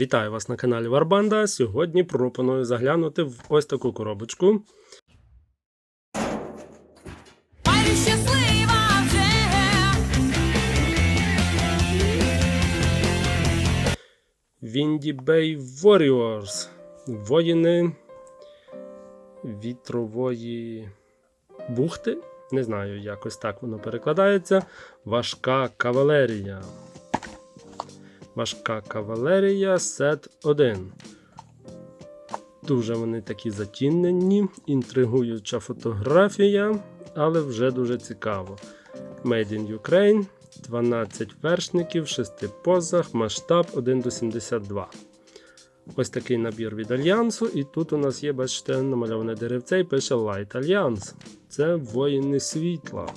Вітаю вас на каналі Варбанда. Сьогодні пропоную заглянути в ось таку коробочку. Windy Bay Warriors. Воїни вітрової бухти. Не знаю, якось так воно перекладається. Важка кавалерія. Важка кавалерія сет 1. Дуже вони такі затінені, інтригуюча фотографія, але вже дуже цікаво. Made in Ukraine, 12 вершників, в 6 позах, масштаб 1 до 72. Ось такий набір від Альянсу. І тут у нас є, бачите, намальоване деревце і пише Light Alliance. Це воїни світла.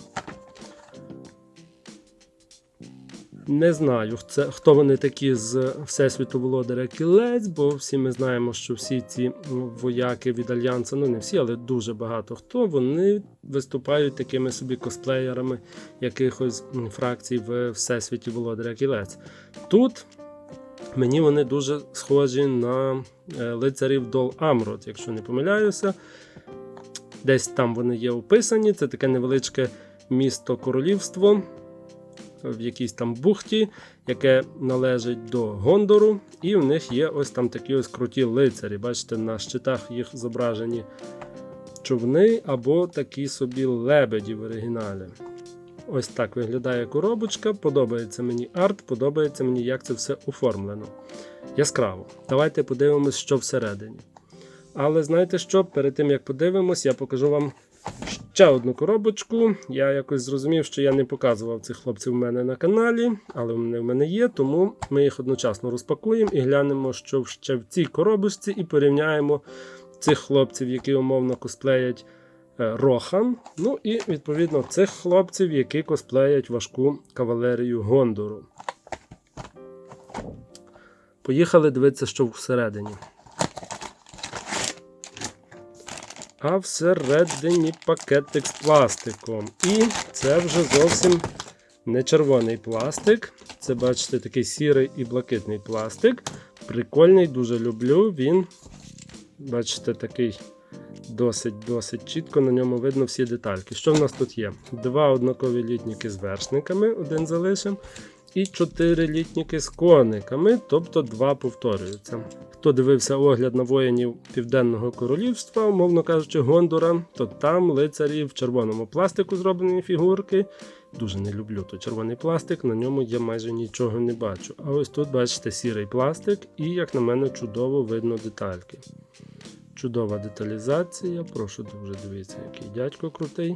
Не знаю, це, хто вони такі з Всесвіту Володаря Кілець, бо всі ми знаємо, що всі ці вояки від Альянсу, ну не всі, але дуже багато хто, вони виступають такими собі косплеєрами якихось фракцій в Всесвіті Володаря Кілець. Тут мені вони дуже схожі на е, лицарів Дол Амрот, якщо не помиляюся. Десь там вони є описані. Це таке невеличке місто королівство в якійсь там бухті, яке належить до Гондору, і в них є ось там такі ось круті лицарі. Бачите, на щитах їх зображені човни або такі собі лебеді в оригіналі. Ось так виглядає коробочка. Подобається мені арт, подобається мені, як це все оформлено. Яскраво. Давайте подивимось, що всередині. Але знаєте що? Перед тим як подивимось, я покажу вам ще одну коробочку. Я якось зрозумів, що я не показував цих хлопців в мене на каналі, але вони в мене є, тому ми їх одночасно розпакуємо і глянемо, що ще в цій коробочці, і порівняємо цих хлопців, які умовно косплеять е, Рохан. Ну і відповідно цих хлопців, які косплеять важку кавалерію Гондору. Поїхали дивитися, що всередині. А всередині пакетик з пластиком. І це вже зовсім не червоний пластик. Це, бачите, такий сірий і блакитний пластик. Прикольний, дуже люблю. Він, бачите, такий досить-досить чітко на ньому видно всі детальки. Що в нас тут є? Два однакові літніки з вершниками, один залишимо. І чотири літніки з кониками, тобто два повторюються. Хто дивився огляд на воїнів Південного королівства, умовно кажучи, Гондора, то там лицарі в червоному пластику зроблені фігурки. Дуже не люблю той червоний пластик, на ньому я майже нічого не бачу. А ось тут бачите сірий пластик, і, як на мене, чудово видно детальки. Чудова деталізація. Прошу дуже дивіться, який дядько крутий.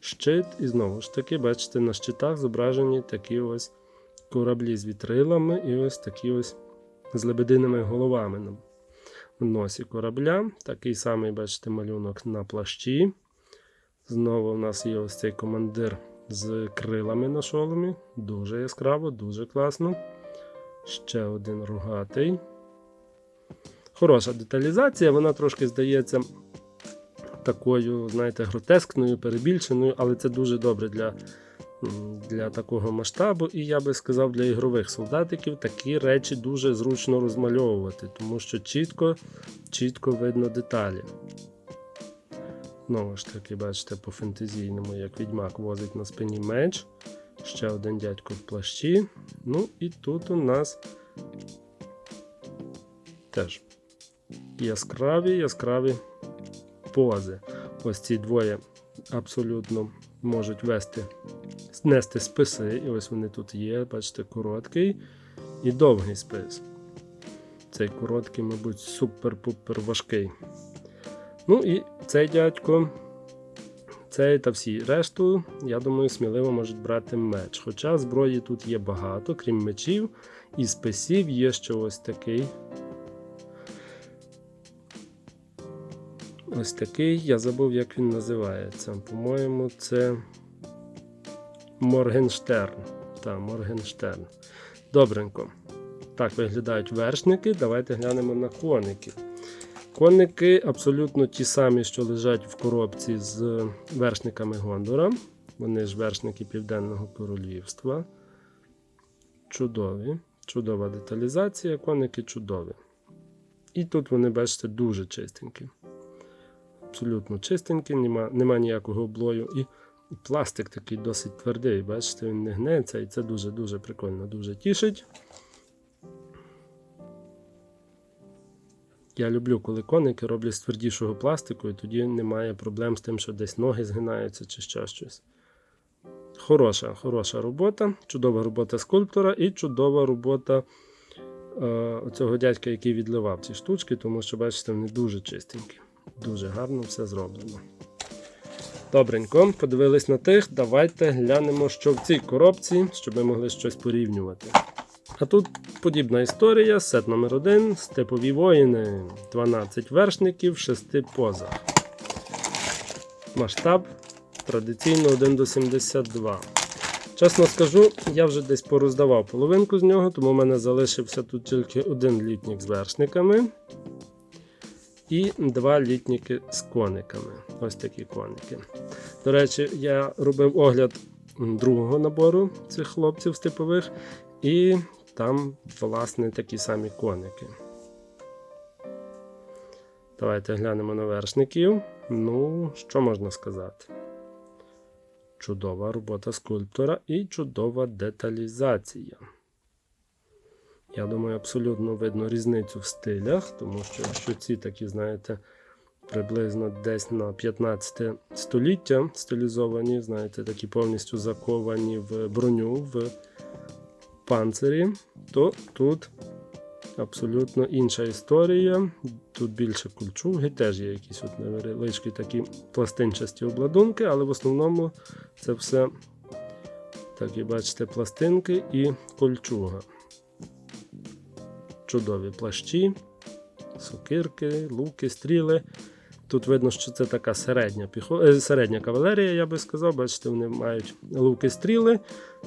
Щит, і знову ж таки, бачите, на щитах зображені такі ось кораблі з вітрилами і ось такі ось з лебединими головами на носі корабля. Такий самий, бачите, малюнок на плащі. Знову в нас є ось цей командир з крилами на шоломі. Дуже яскраво, дуже класно. Ще один рогатий. Хороша деталізація, вона трошки здається такою, знаєте, гротескною, перебільшеною, але це дуже добре для, для такого масштабу. І я би сказав, для ігрових солдатиків такі речі дуже зручно розмальовувати, тому що чітко, чітко видно деталі. Знову ж таки, бачите, по фентезійному, як відьмак возить на спині меч. Ще один дядько в плащі. Ну і тут у нас теж яскраві, яскраві пози. Ось ці двоє абсолютно можуть вести, нести списи. І ось вони тут є. Бачите, короткий і довгий спис. Цей короткий, мабуть, супер-пупер важкий. Ну і цей дядько, цей та всі решту, я думаю, сміливо можуть брати меч. Хоча зброї тут є багато, крім мечів і списів, є ще ось такий Ось такий, я забув, як він називається. По-моєму, це Моргенштерн. Так, Моргенштерн. Добренько. Так виглядають вершники. Давайте глянемо на коники. Коники абсолютно ті самі, що лежать в коробці з вершниками Гондора. Вони ж вершники Південного Королівства. Чудові. Чудова деталізація, коники чудові. І тут вони, бачите, дуже чистенькі. Абсолютно чистенькі, нема, нема ніякого облою. І пластик такий досить твердий, бачите, він не гнеться, і це дуже-дуже прикольно, дуже тішить. Я люблю, коли коники роблять з твердішого пластику, і тоді немає проблем з тим, що десь ноги згинаються чи ще щось. Хороша, хороша робота, чудова робота скульптора і чудова робота е, цього дядька, який відливав ці штучки, тому що, бачите, вони дуже чистенькі. Дуже гарно все зроблено. Добренько, подивились на тих. Давайте глянемо, що в цій коробці, щоб ми могли щось порівнювати. А тут подібна історія, сет номер 1 Степові воїни, 12 вершників 6 позах. Масштаб традиційно 1 до 72. Чесно скажу, я вже десь пороздавав половинку з нього, тому в мене залишився тут тільки один літнік з вершниками і два літніки з кониками. Ось такі коники. До речі, я робив огляд другого набору цих хлопців степових, і там, власне, такі самі коники. Давайте глянемо на вершників. Ну, що можна сказати? Чудова робота скульптора і чудова деталізація. Я думаю, абсолютно видно різницю в стилях, тому що якщо ці такі, знаєте, приблизно десь на 15 століття стилізовані, знаєте, такі повністю заковані в броню, в панцирі, то тут абсолютно інша історія. Тут більше кульчуги, теж є якісь от невеличкі такі пластинчасті обладунки, але в основному це все, так і бачите, пластинки і кольчуга. Чудові плащі, сокирки, луки, стріли. Тут видно, що це така середня піхо... е, середня кавалерія, я би сказав. Бачите, вони мають луки, стріли.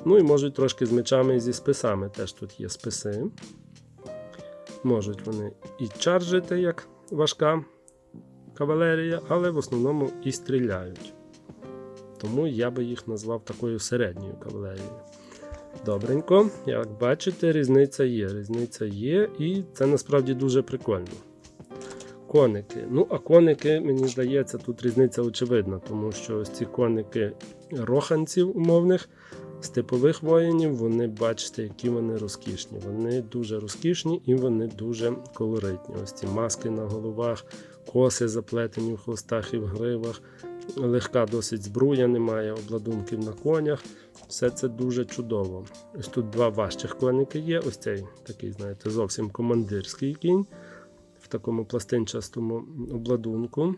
Ну і можуть трошки з мечами і зі списами. Теж тут є списи. Можуть вони і чаржити, як важка кавалерія, але в основному і стріляють. Тому я би їх назвав такою середньою кавалерією. Добренько, як бачите, різниця є. Різниця є, і це насправді дуже прикольно. Коники. Ну, а коники, мені здається, тут різниця очевидна, тому що ось ці коники роханців умовних, степових воїнів, вони бачите, які вони розкішні. Вони дуже розкішні і вони дуже колоритні. Ось ці маски на головах, коси заплетені в хвостах і в гривах, легка досить збруя, немає обладунків на конях. Все це дуже чудово. Ось тут два важчих коники є. Ось цей такий, знаєте, зовсім командирський кінь в такому пластинчастому обладунку.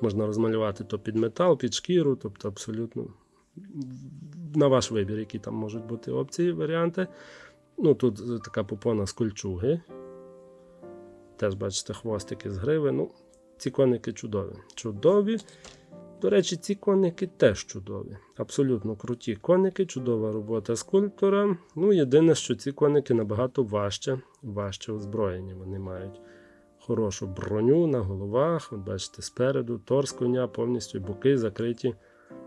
Можна розмалювати то під метал, під шкіру, тобто абсолютно на ваш вибір, які там можуть бути опції, варіанти. Ну, тут така попона з кольчуги. Теж бачите, хвостики з гриви. Ну, ці коники чудові. Чудові. До речі, ці коники теж чудові. Абсолютно круті коники, чудова робота скульптора. Ну, єдине, що ці коники набагато важче, важче озброєні. Вони мають хорошу броню на головах. От бачите, спереду торс коня, повністю боки закриті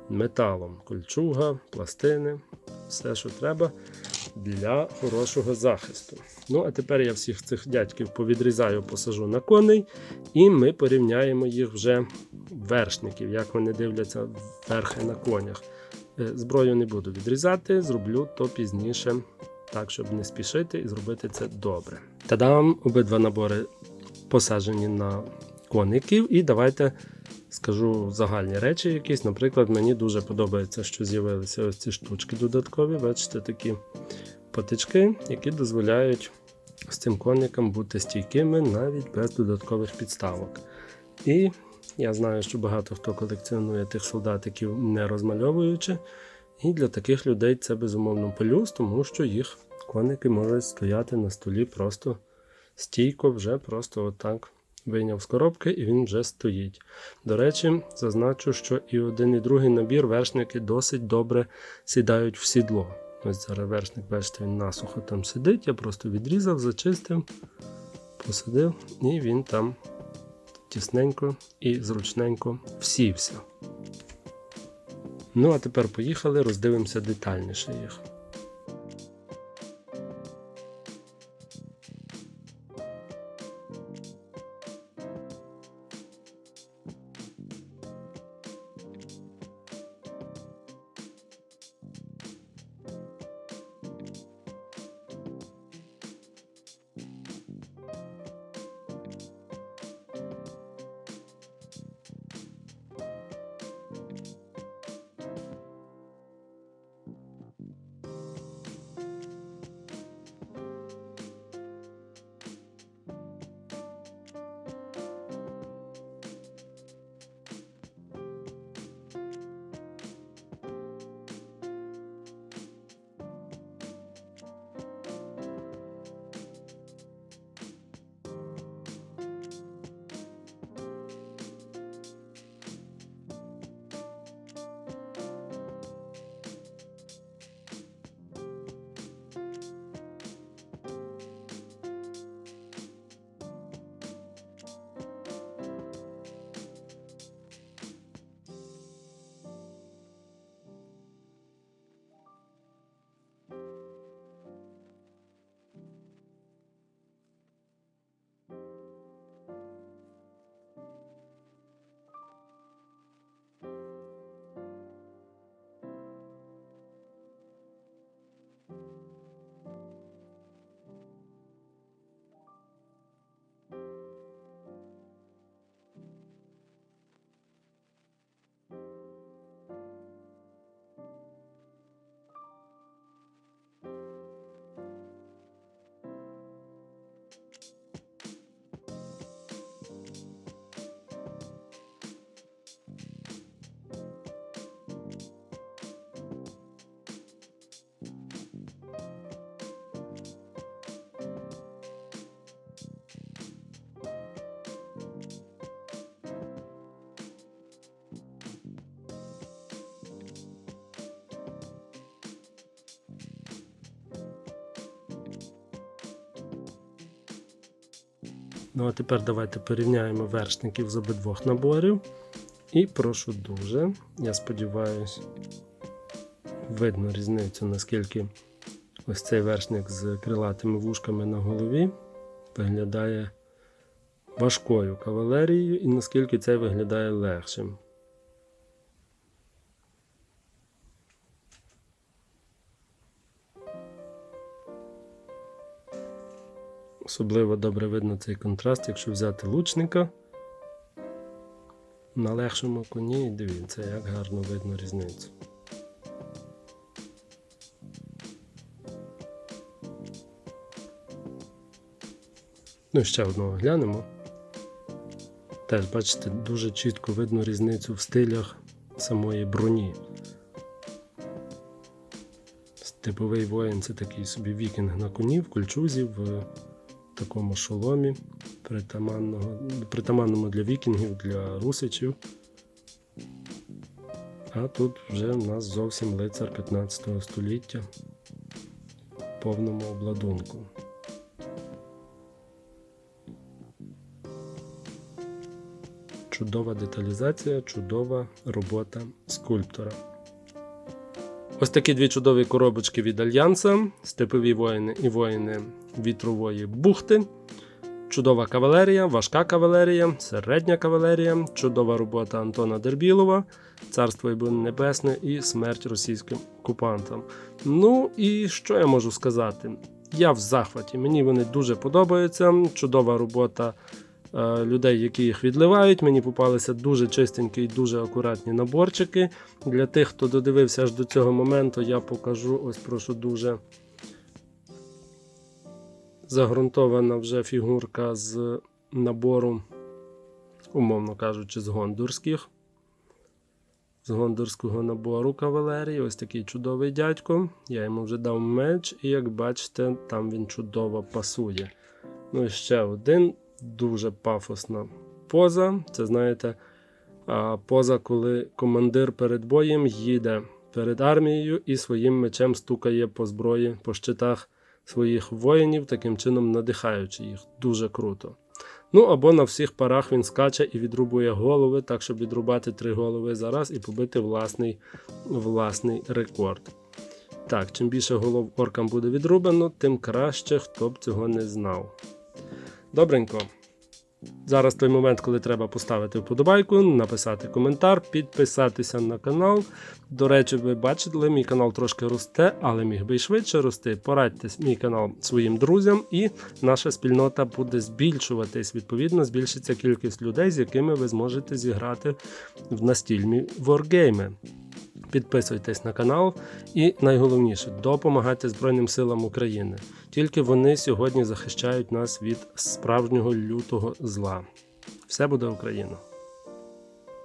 металом. Кольчуга, пластини, все, що треба для хорошого захисту. Ну, а тепер я всіх цих дядьків повідрізаю, посажу на коней, і ми порівняємо їх вже вершників, як вони дивляться верхи на конях. Е, Зброю не буду відрізати, зроблю то пізніше, так, щоб не спішити і зробити це добре. Та-дам! Обидва набори посаджені на коників, і давайте скажу загальні речі якісь. Наприклад, мені дуже подобається, що з'явилися ось ці штучки додаткові. Бачите, такі патички, які дозволяють з цим коникам бути стійкими навіть без додаткових підставок. І я знаю, що багато хто колекціонує тих солдатиків не розмальовуючи. І для таких людей це безумовно плюс, тому що їх коники можуть стояти на столі просто стійко, вже просто отак вийняв з коробки і він вже стоїть. До речі, зазначу, що і один, і другий набір вершники досить добре сідають в сідло. Ось зараз вершник, бачите, він насухо там сидить. Я просто відрізав, зачистив, посадив, і він там тісненько і зручненько всівся. Ну, а тепер поїхали, роздивимося детальніше їх. Ну а тепер давайте порівняємо вершників з обидвох наборів. І прошу дуже, я сподіваюся, видно різницю, наскільки ось цей вершник з крилатими вушками на голові виглядає важкою кавалерією, і наскільки цей виглядає легшим. Особливо добре видно цей контраст, якщо взяти лучника на легшому коні, і дивіться, як гарно видно різницю. Ну і ще одного глянемо. Теж, бачите, дуже чітко видно різницю в стилях самої броні. Типовий воїн це такий собі вікінг на коні в кольчузі в такому шоломі, притаманному для вікінгів, для русичів. А тут вже в нас зовсім лицар 15 століття в повному обладунку. Чудова деталізація, чудова робота скульптора. Ось такі дві чудові коробочки від Альянса, степові воїни і воїни вітрової бухти. Чудова кавалерія, важка кавалерія, середня кавалерія, чудова робота Антона Дербілова, Царство Небесне і смерть російським окупантам. Ну і що я можу сказати? Я в захваті. Мені вони дуже подобаються. Чудова робота людей, які їх відливають. Мені попалися дуже чистенькі і дуже акуратні наборчики. Для тих, хто додивився аж до цього моменту, я покажу ось прошу дуже загрунтована вже фігурка з набору, умовно кажучи, з гондурських. З гондурського набору кавалерії. Ось такий чудовий дядько. Я йому вже дав меч, і як бачите, там він чудово пасує. Ну і ще один дуже пафосна поза. Це знаєте, поза, коли командир перед боєм їде перед армією і своїм мечем стукає по зброї, по щитах своїх воїнів, таким чином надихаючи їх. Дуже круто. Ну або на всіх парах він скаче і відрубує голови, так щоб відрубати три голови за раз і побити власний, власний рекорд. Так, чим більше голов оркам буде відрубано, тим краще, хто б цього не знав. Добренько. Зараз той момент, коли треба поставити вподобайку, написати коментар, підписатися на канал. До речі, ви бачили, мій канал трошки росте, але міг би й швидше рости. Порадьте мій канал своїм друзям, і наша спільнота буде збільшуватись. Відповідно, збільшиться кількість людей, з якими ви зможете зіграти в настільні воргейми. Підписуйтесь на канал і найголовніше допомагайте Збройним силам України. Тільки вони сьогодні захищають нас від справжнього лютого зла. Все буде Україна!